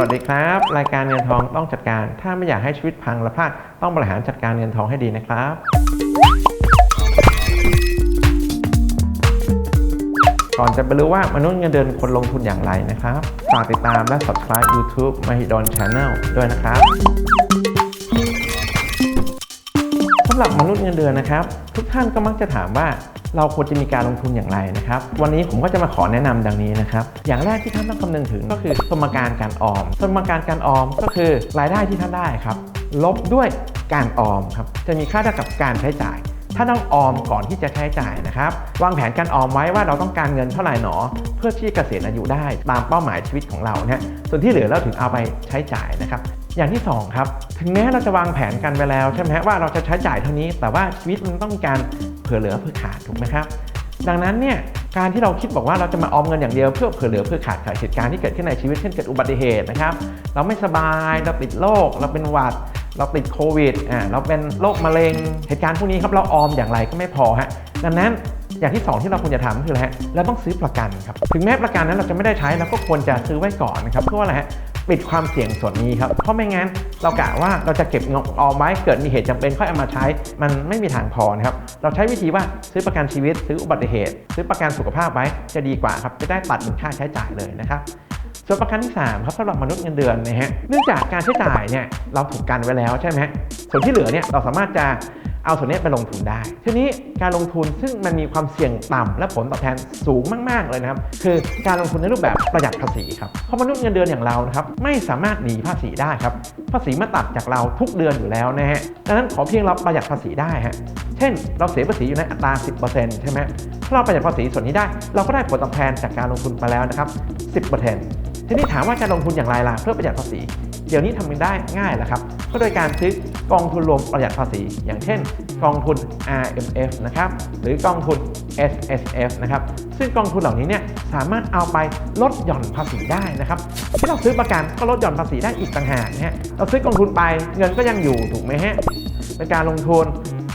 วัสดีครับ รายการเงินทองต้องจัดการ ถ้าไม่อยากให้ชีวิตพังและพลาดต้องบริหารจัดการเงินทองให้ดีนะครับ ก่อนจะไปรู้ว่ามนุษย์เงินเดือนคนลงทุนอย่างไรนะครับฝากติดตามและ subscribe YouTube Mahidol Channel ด้วยนะครับสำหรับมนุษย์เงินเดือนนะครับ ทุกท่านก็มักจะถามว่า เราควรจะมีการลงทุนอย่างไรนะครับ วันนี้ผมก็จะมาขอแนะนำดังนี้นะครับ อย่างแรกที่ท่านต้องคำนึงถึงก็คือสมการการออม สมการการออมก็คือรายได้ที่ท่านได้ครับ ลบด้วยการออมครับ จะมีค่าเท่ากับการใช้จ่าย ถ้าต้องออมก่อนที่จะใช้จ่ายนะครับ วางแผนการออมไว้ว่าเราต้องการเงินเท่าไหร่หนอ เพื่อที่เกษียณอายุได้ตามเป้าหมายชีวิตของเราเนะฮะส่วนที่เหลือเราถึงเอาไปใช้จ่ายนะครับอย่างที่สองครับ ถึงแม้เราจะวางแผนกันไปแล้วใช่ไหมว่าเราจะใช้จ่ายเท่านี้ แต่ว่าชีวิตมันต้องการ ผื่อเหลือเผื่อขาดถูกไหมครับ ดังนั้นเนี่ยการที่เราคิดบอกว่าเราจะมาออมเงินอย่างเดียวเพื่อเผื่อเหลือเพื่อขาดกับเหตุการณ์ที่เกิดขึ้นในชีวิตเช่นเกิดอุบัติเหตุนะครับ เราไม่สบายเราติดโรคเราเป็นหวัด เราติดโควิดอ่าเราเป็นโรคมะเร็งเหตุการณ์พวกนี้ครับเราออมอย่างไรก็ไม่พอฮะดังนั้นอย่างที่สองที่เราควรจะทำก็คืออะไรฮะเราต้องซื้อประกันครับ ถึงแม้ประกันนั้นเราจะไม่ได้ใช้เราก็ควรจะซื้อไว้ก่อนนะครับเพื่อว่าอะไรฮะ ปิดความเสี่ยงส่วนนี้ครับ เพราะไม่งั้นเรากะว่าเราจะเก็บเงินออมไว้เกิดมีเหตุจำเป็นค่อยเอามาใช้ มันไม่มีทางพอนะครับ เราใช้วิธีว่าซื้อประกันชีวิต ซื้ออุบัติเหตุ ซื้อประกันสุขภาพไว้จะดีกว่าครับ จะได้ตัดค่าใช้จ่ายเลยนะครับส่วนประกันที่ 3 ครับสำหรับมนุษย์เงินเดือนนะฮะ เนื่องจากการใช้จ่ายเนี่ยเราถูกกันไว้แล้วใช่ไหมส่วนที่เหลือเนี่ยเราสามารถจะ เอาส่วนนี้ไปลงทุนได้ ทีนี้การลงทุนซึ่งมันมีความเสี่ยงต่ำและผลตอบแทนสูงมาก ๆ เลยนะครับ คือการลงทุนในรูปแบบประหยัดภาษีครับเพราะมนุษย์เงินเดือนอย่างเรานะครับไม่สามารถหนีภาษีได้ครับ ภาษีมาตัดจากเราทุกเดือนอยู่แล้วนะฮะดังนั้นขอเพียงเราประหยัดภาษีได้ฮะเช่น เราเสียภาษีอยู่ในอัตรา 10%ใช่ไหมถ้าเราประหยัดภาษีส่วนนี้ได้ เราก็ได้ผลตอบแทนจากการลงทุนไปแล้วนะครับ 10% ทีนี้ถามว่าจะลงทุนอย่างไรล่ะเพื่อประหยัดภาษี เดี๋ยวนี้ทำกันได้ง่ายแล้วครับก็โดยการซื้อกองทุนรวมประหยัดภาษี อย่างเช่น กองทุน RMF นะครับหรือกองทุน SSF นะครับซึ่งกองทุนเหล่านี้เนี่ยสามารถเอาไปลดหย่อนภาษีได้นะครับที่เราซื้อประกันก็ลดหย่อนภาษีได้อีกต่างหากนะฮะเราซื้อกองทุนไปเงินก็ยังอยู่ถูกไหมฮะเป็นการลงทุน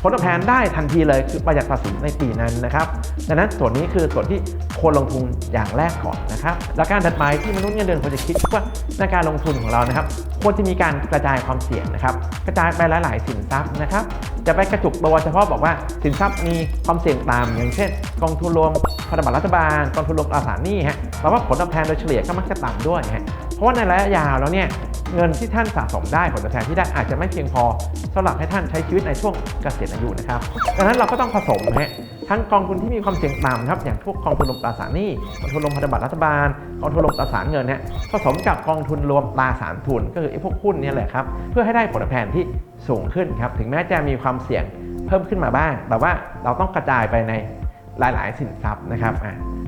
ผลตอบแทนได้ทันทีเลยคือประหยัดภาษีในปีนั้นนะครับดังนั้นส่วนนี้คือส่วนที่ควรลงทุนอย่างแรกก่อนนะครับแล้วการถัดไปที่มนุษย์เงินเดือนควรจะคิดว่าในการลงทุนของเรานะครับควรจะมีการกระจายความเสี่ยงนะครับกระจายไปหลาย ๆ สินทรัพย์นะครับจะไปกระจุกตัวเฉพาะบอกว่าสินทรัพย์มีความเสี่ยงต่ำอย่างเช่น กองทุนรวมพันธบัตรรัฐบาลกองทุนรวมตราสารหนี้ฮะแปลว่าผลตอบแทนโดยเฉลี่ยก็มักจะต่ำด้วยฮะเพราะว่าในระยะยาวแล้วเนี่ย เงินที่ท่านสะสมได้ผลตอบแทนที่ได้อาจจะไม่เพียงพอสำหรับให้ท่านใช้ชีวิตในช่วงเกษียณอายุนะครับดังนั้นเราก็ต้องผสมฮะทั้งกองทุนที่มีความเสี่ยงต่ำครับอย่างพวกกองทุนรวมตราสารหนี้กองทุนรวมพันธบัตรรัฐบาลกองทุนรวมตราสารเงินเนี่ยผสมกับกองทุนรวมตราสารทุน ก็คือไอ้พวกหุ้นเนี่ยแหละครับเพื่อให้ได้ผลตอบแทนที่สูงขึ้นครับถึงแม้จะมีความเสี่ยงเพิ่มขึ้นมาบ้าง แต่ว่าเราต้องกระจายไปใน หลาย ๆ สินทรัพย์นะครับ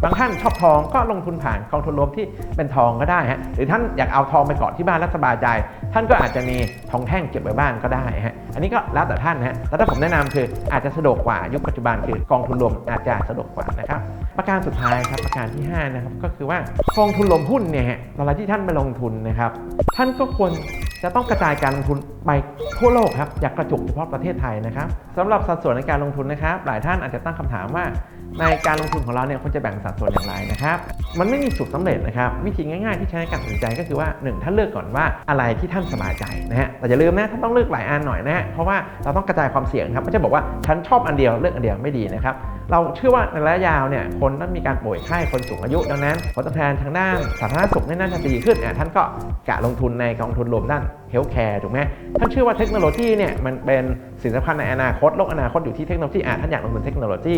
บางท่านชอบทองก็ลงทุนผ่านกองทุนรวมที่เป็นทองก็ได้ฮะหรือท่านอยากเอาทองไปเกาะที่บ้านแล้วสบายใจ ท่านก็อาจจะมีทองแท่งเก็บไว้บ้านก็ได้ฮะอันนี้ก็แล้วแต่ท่านนะฮะแต่ถ้าผมแนะนำคืออาจจะสะดวกกว่ายุคปัจจุบันคือกองทุนรวมอาจจะสะดวกกว่านะครับประการสุดท้ายครับประการที่5นะครับก็คือว่ากองทุนรวมหุ้นเนี่ยฮะเวลาที่ท่านไปลงทุนนะครับท่านก็ควรจะต้องกระจายการลงทุน ไปทั่วโลกครับอย่ากกระจุกเฉพาะประเทศไทยนะครับสำหรับสัดส่วนในการลงทุนนะครับ หลายท่านอาจจะตั้งคำถามว่า ในการลงทุนของเราเนี่ยควรจะแบ่งสัดส่วนอย่างไรนะครับ มันไม่มีสูตรสำเร็จนะครับ วิธีง่ายๆที่ใช้ในการตัดสินใจก็คือว่า 1 ท่านเลือกก่อนว่าอะไรที่ท่านสบายใจนะฮะแต่อย่าลืมนะท่านต้องเลือกหลายอันหน่อยนะฮะเพราะว่าเราต้องกระจายความเสี่ยงครับไม่ใช่บอกว่าฉันชอบอันเดียวเลือกอันเดียวไม่ดีนะครับเราเชื่อว่าในระยะยาวเนี่ยคนต้องมีการป่วยไข้คนสูงอายุ ดังนั้นผลตอบแทนทางด้านสาธารณสุขเนี่ยน่าจะดีขึ้นอะท่านก็กะลงทุนในกองทุนรวมด้าน เฮลท์แคร์ถูกไหมท่านเชื่อว่าเทคโนโลยีเนี่ยมันเป็นสิ่งสำคัญในอนาคตโลกอนาคตอยู่ที่เทคโนโลยีอะท่านอยากลงทุนเทคโนโลยี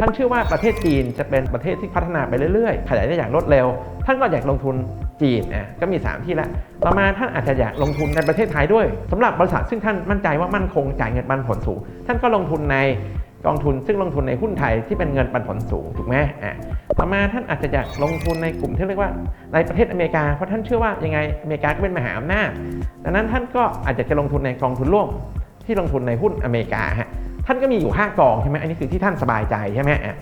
ท่านเชื่อว่าประเทศจีนจะเป็นประเทศที่พัฒนาไปเรื่อยๆ ขยายได้อย่างรวดเร็ว ท่านก็อยากลงทุนจีนอะก็มี 3 ที่แล้วต่อมาท่านอาจจะอยากลงทุนในประเทศไทยด้วยสำหรับบริษัทซึ่งท่านมั่นใจว่ามั่นคงจ่ายเงินปันผลสูง ท่านก็ลงทุนใน กองทุนซึ่งลงทุนในหุ้นไทยที่เป็นเงินปันผลสูงถูกไหมอะต่อมาท่านอาจจะอยากลงทุนในกลุ่มที่เรียกว่าในประเทศอเมริกาเพราะท่านเชื่อว่ายังไงอเมริกาก็เป็นมหาอำนาจดังนั้นท่านก็อาจจะจะลงทุนในกองทุนร่วมที่ลงทุนในหุ้นอเมริกาฮะท่านก็มีอยู่ 5 กองใช่ไหมอันนี้คือที่ท่านสบายใจใช่ไหมอะ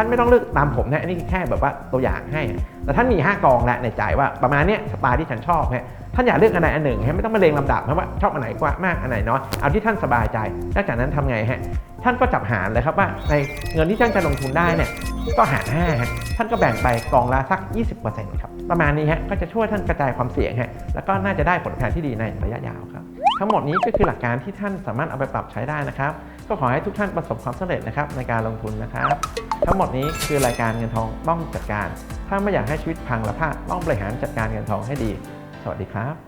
ท่านไม่ต้องเลือกตามผมนะอันนี้แค่แบบว่าตัวอย่างให้ แต่ท่านมี 5 กองแล้วในใจว่าประมาณเนี้ยสไตล์ที่ฉันชอบฮะท่านอยากเลือกอันใดอันหนึ่งฮะไม่ต้องมาเรียงลำดับนะว่าชอบอันไหนกว่ามากอันไหนน้อยเอาที่ท่านสบายใจแล้วจากนั้นทำไงฮะท่านก็จับหารเลยครับว่าในเงินที่ท่านจะลงทุนได้เนี่ยก็หาร5ฮะท่านก็แบ่งไปกองละสัก 20%ครับประมาณนี้ฮะก็จะช่วยท่านกระจายความเสี่ยงฮะแล้วก็น่าจะได้ผลแทนที่ดีในระยะยาวครับ ทั้งหมดนี้ก็คือหลักการที่ท่านสามารถเอาไปปรับใช้ได้นะครับ ก็ขอให้ทุกท่านประสบความสำเร็จนะครับในการลงทุนนะครับ ทั้งหมดนี้คือรายการเงินทองต้องจัดการ ถ้าไม่อยากให้ชีวิตพังละพลาดต้องบริหารจัดการเงินทองให้ดี สวัสดีครับ